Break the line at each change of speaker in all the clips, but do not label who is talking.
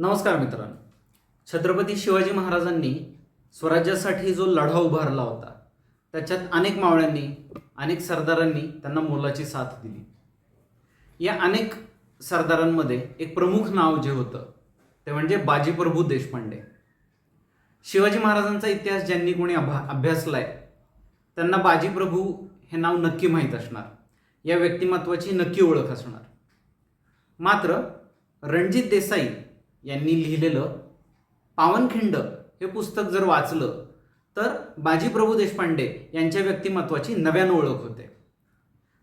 नमस्कार मित्रांनो. छत्रपती शिवाजी महाराजांनी स्वराज्यासाठी जो लढा उभारला होता त्याच्यात अनेक मावळ्यांनी अनेक सरदारांनी त्यांना मोलाची साथ दिली. या अनेक सरदारांमध्ये एक प्रमुख नाव जे होतं ते म्हणजे बाजीप्रभू देशपांडे. शिवाजी महाराजांचा इतिहास ज्यांनी कोणी अभा अभ्यासलाय त्यांना बाजीप्रभू हे नाव नक्की माहीत असणार. या व्यक्तिमत्वाची नक्की ओळख असणार. मात्र रणजित देसाई यांनी लिहिलेलं पावनखिंड हे पुस्तक जर वाचलं तर बाजीप्रभू देशपांडे यांच्या व्यक्तिमत्वाची नव्यानं ओळख होते.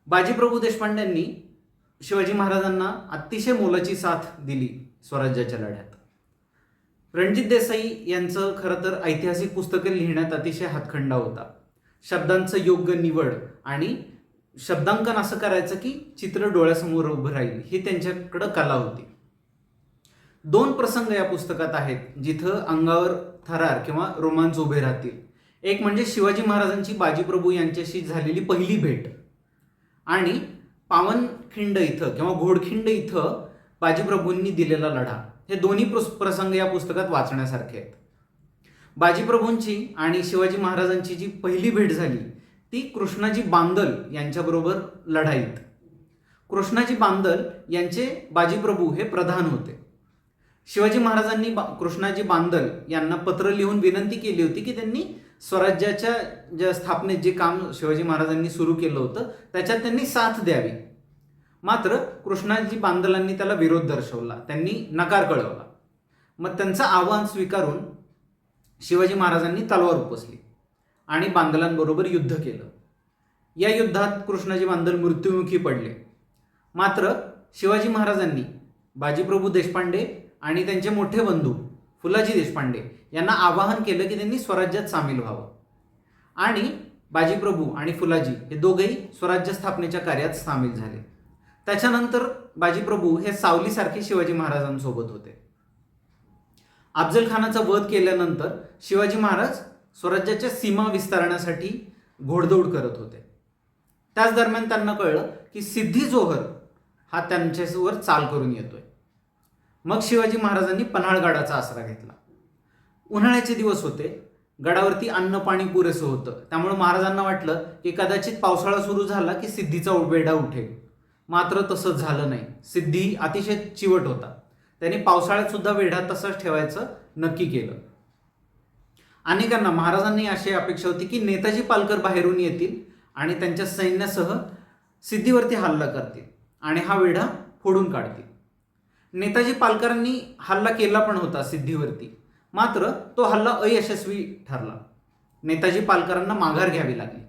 बाजीप्रभू देशपांडेंनी शिवाजी महाराजांना अतिशय मोलाची साथ दिली स्वराज्याच्या लढ्यात. रणजित देसाई यांचं खरं तर ऐतिहासिक पुस्तकं लिहिण्यात अतिशय हातखंडा होता. शब्दांचं योग्य निवड आणि शब्दांकन असं करायचं की चित्र डोळ्यासमोर उभं राहील ही त्यांच्याकडं कला होती. दोन प्रसंग या पुस्तकात आहेत जिथं अंगावर थरार किंवा रोमांच उभे राहतील. एक म्हणजे शिवाजी महाराजांची बाजीप्रभू यांच्याशी झालेली पहिली भेट. आणि पावनखिंड इथं किंवा घोडखिंड इथं बाजीप्रभूंनी दिलेला लढा. हे दोन्ही प्रस- प्रसंग या पुस्तकात वाचण्यासारखे आहेत. बाजीप्रभूंची आणि शिवाजी महाराजांची जी पहिली भेट झाली ती कृष्णाजी बांदल यांच्याबरोबर लढाईत. कृष्णाजी बांदल यांचे बाजीप्रभू हे प्रधान होते. शिवाजी महाराजांनी बा कृष्णाजी बांदल यांना पत्र लिहून विनंती केली होती की त्यांनी स्वराज्याच्या ज्या स्थापनेत जे काम शिवाजी महाराजांनी सुरू केलं होतं त्याच्यात त्यांनी साथ द्यावी. मात्र कृष्णाजी बांदलांनी त्याला विरोध दर्शवला. त्यांनी नकार कळवला. मग त्यांचं आव्हान स्वीकारून शिवाजी महाराजांनी तलवार उपसली आणि बांदलांबरोबर युद्ध केलं. या युद्धात कृष्णाजी बांदल मृत्युमुखी पडले. मात्र शिवाजी महाराजांनी बाजीप्रभू देशपांडे आणि त्यांचे मोठे बंधू फुलाजी देशपांडे यांना आवाहन केलं की त्यांनी स्वराज्यात सामील व्हावं. आणि बाजीप्रभू आणि फुलाजी हे दोघेही स्वराज्य स्थापनेच्या कार्यात सामील झाले. त्याच्यानंतर बाजीप्रभू हे सावलीसारखे शिवाजी महाराजांसोबत होते. अफजल खानाचा वध केल्यानंतर शिवाजी महाराज स्वराज्याच्या सीमा विस्तारण्यासाठी घोडदौड करत होते. त्याच दरम्यान त्यांना कळलं की सिद्धी जोहर हा त्यांच्यावर चाल करून येतोय. मग शिवाजी महाराजांनी पन्हाळगडाचा आसरा घेतला. उन्हाळ्याचे दिवस होते. गडावरती अन्न पाणी पुरेसं होतं. त्यामुळे महाराजांना वाटलं की कदाचित पावसाळा सुरू झाला की सिद्धीचा वेढा उठेल. मात्र तसंच झालं नाही. सिद्धी अतिशय चिवट होता. त्यांनी पावसाळ्यात सुद्धा वेढा तसाच ठेवायचं नक्की केलं. अनेकांना महाराजांनी अशी अपेक्षा होती की नेताजी पालकर बाहेरून येतील आणि त्यांच्या सैन्यासह सिद्धीवरती हल्ला करतील आणि हा वेढा फोडून काढतील. नेताजी पालकरांनी हल्ला केला पण होता सिद्धीवरती. मात्र तो हल्ला अयशस्वी ठरला. नेताजी पालकरांना माघार घ्यावी लागली.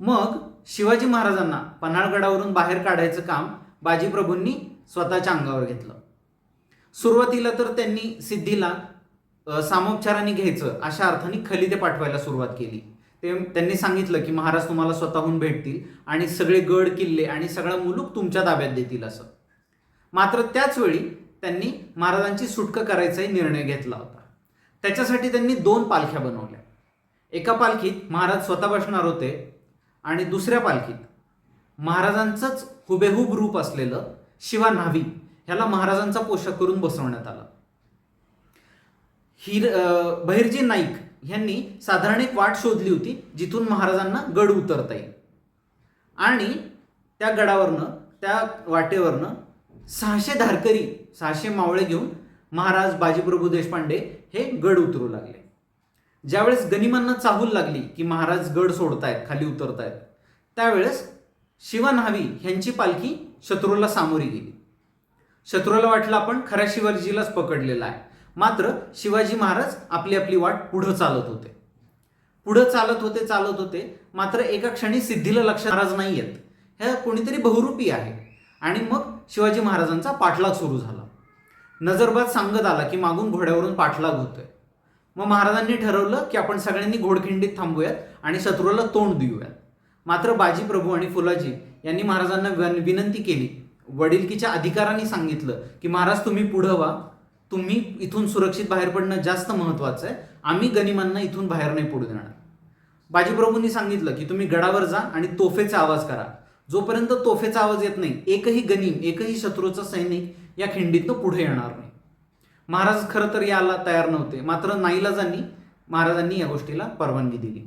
मग शिवाजी महाराजांना पन्हाळगडावरून बाहेर काढायचं काम बाजीप्रभूंनी स्वतःच्या अंगावर घेतलं. सुरुवातीला तर त्यांनी सिद्धीला सामोपचाराने घ्यायचं अशा अर्थाने खलिदे पाठवायला सुरुवात केली. ते त्यांनी सांगितलं की महाराज तुम्हाला स्वतःहून भेटतील आणि सगळे गड किल्ले आणि सगळा मुलूक तुमच्या ताब्यात देतील असं. मात्र त्याचवेळी त्यांनी महाराजांची सुटका करायचाही निर्णय घेतला होता. त्याच्यासाठी त्यांनी दोन पालख्या बनवल्या. एका पालखीत महाराज स्वतः बसणार होते आणि दुसऱ्या पालखीत महाराजांचंच हुबेहूब रूप असलेलं शिवा न्हावी ह्याला महाराजांचा पोशाख करून बसवण्यात आला. हिर अं, बहिर्जी नाईक यांनी साधारण एक वाट शोधली होती जिथून महाराजांना गड उतरता येईल. आणि त्या गडावरनं त्या वाटेवरनं सहाशे धारकरी सहाशे मावळे घेऊन महाराज बाजीप्रभू देशपांडे हे गड उतरू लागले. ज्यावेळेस गनिमांना चाहूल लागली की महाराज गड सोडतायत खाली उतरतायत त्यावेळेस शिवन्हावी ह्यांची पालखी शत्रूला सामोरी गेली. शत्रूला वाटलं आपण खऱ्या शिवाजीलाच पकडलेला आहे. मात्र शिवाजी महाराज आपली आपली वाट पुढं चालत होते. पुढं चालत होते चालत होते मात्र एका क्षणी सिद्धीला लक्ष महाराज नाही येत ह्या कोणीतरी बहुरूपी आहे. आणि मग शिवाजी महाराजांचा पाठलाग सुरू झाला. नजरबाद सांगत आला की मागून घोड्यावरून पाठलाग होतोय. मग महाराजांनी ठरवलं की आपण सगळ्यांनी घोडखिंडीत थांबूयात आणि शत्रूला तोंड देऊयात. मात्र बाजी प्रभू आणि फुलाजी यांनी महाराजांना विन विनंती केली. वडिलकीच्या अधिकारांनी सांगितलं की महाराज तुम्ही पुढं व्हा. तुम्ही इथून सुरक्षित बाहेर पडणं जास्त महत्त्वाचं आहे. आम्ही गनिमांना इथून बाहेर नाही पडू देणार. बाजीप्रभूंनी सांगितलं की तुम्ही गडावर जा आणि तोफेचा आवाज करा. जोपर्यंत तोफेचा आवाज येत नाही एकही गनिम एकही शत्रूचा सैनिक या खिंडीतनं पुढे येणार नाही. महाराज खरं तर याला तयार नव्हते. मात्र नाईलाजांनी महाराजांनी या गोष्टीला परवानगी दिली.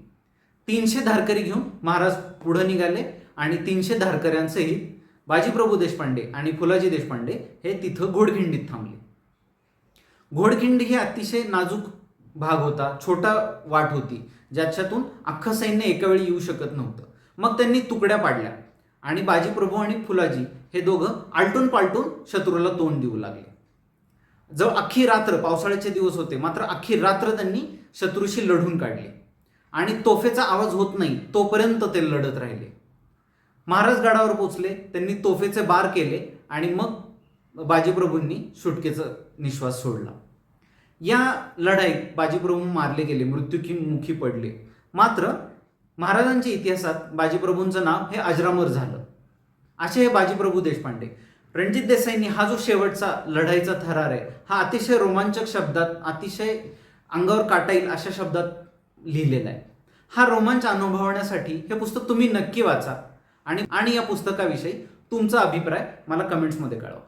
तीनशे धारकरी घेऊन महाराज पुढे निघाले आणि तीनशे धारकऱ्यांसहित बाजीप्रभू देशपांडे आणि फुलाजी देशपांडे हे तिथं घोडखिंडीत थांबले. घोडखिंडी ही अतिशय नाजूक भाग होता छोटा वाट होती ज्याच्यातून अख्खं सैन्य एकावेळी येऊ शकत नव्हतं. मग त्यांनी तुकड्या पाडल्या. आणि बाजीप्रभू आणि फुलाजी हे दोघं आलटून पालटून शत्रूला तोंड देऊ लागले. जवळ अख्खी रात्र पावसाळ्याचे दिवस होते मात्र अख्खी रात्र त्यांनी शत्रूशी लढून काढले. आणि तोफेचा आवाज होत नाही तोपर्यंत ते लढत राहिले. महाराज गडावर पोचले त्यांनी तोफेचे बार केले आणि मग बाजीप्रभूंनी सुटकेचा निश्वास सोडला. या लढाईत बाजीप्रभू मारले गेले मृत्युमुखी पडले. मात्र महाराजांच्या इतिहासात बाजीप्रभूंचं नाव हे अजरामर झालं. असे हे बाजीप्रभू देशपांडे. रणजित देसाईंनी हा जो शेवटचा लढाईचा थरार आहे हा अतिशय रोमांचक शब्दात अतिशय अंगावर काटा येईल अशा शब्दात लिहिलेला आहे. हा रोमांच अनुभवण्यासाठी हे पुस्तक तुम्ही नक्की वाचा आणि आणि या पुस्तकाविषयी तुमचा अभिप्राय मला कमेंट्समध्ये कळवा.